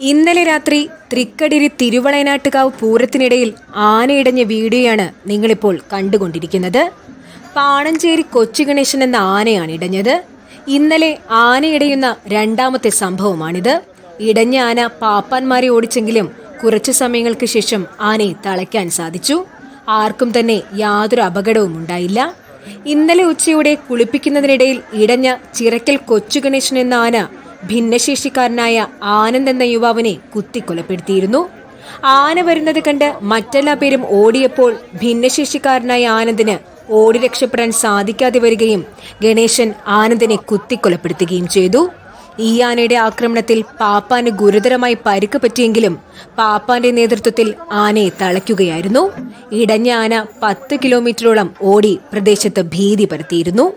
ഇന്നലെ രാത്രി തൃക്കടിരി തിരുവളയനാട്ടുകാവ് പൂരത്തിനിടയിൽ ആനയിടഞ്ഞ വീഡിയോയാണ് നിങ്ങളിപ്പോൾ കണ്ടുകൊണ്ടിരിക്കുന്നത്. പാണഞ്ചേരി കൊച്ചു ഗണേശൻ എന്ന ആനയാണ് ഇടഞ്ഞത്. ഇന്നലെ ആനയിടയുന്ന രണ്ടാമത്തെ സംഭവമാണിത്. ഇടഞ്ഞ ആന പാപ്പാന്മാരെ ഓടിച്ചെങ്കിലും കുറച്ചു സമയങ്ങൾക്ക് ശേഷം ആനയെ തളയ്ക്കാൻ സാധിച്ചു. ആർക്കും തന്നെ യാതൊരു അപകടവും ഉണ്ടായില്ല. ഇന്നലെ ഉച്ചയോടെ കുളിപ്പിക്കുന്നതിനിടയിൽ ഇടഞ്ഞ ചിറക്കൽ കൊച്ചു ഗണേശൻ എന്ന ആന ഭിന്നശേഷിക്കാരനായ ആനന്ദ് എന്ന യുവാവിനെ കുത്തിക്കൊലപ്പെടുത്തിയിരുന്നു. ആന വരുന്നത് കണ്ട് മറ്റെല്ലാ പേരും ഓടിയപ്പോൾ ഭിന്നശേഷിക്കാരനായ ആനന്ദിന് ഓടി രക്ഷപ്പെടാൻ സാധിക്കാതെ വരികയും ഗണേശൻ ആനന്ദിനെ കുത്തിക്കൊലപ്പെടുത്തുകയും ചെയ്തു. ഈ ആനയുടെ ആക്രമണത്തിൽ പാപ്പാന് ഗുരുതരമായി പരിക്ക് പറ്റിയെങ്കിലും പാപ്പാന്റെ നേതൃത്വത്തിൽ ആനയെ തളയ്ക്കുകയായിരുന്നു. ഇടഞ്ഞ ആന പത്ത് കിലോമീറ്ററോളം ഓടി പ്രദേശത്ത് ഭീതി പരത്തിയിരുന്നു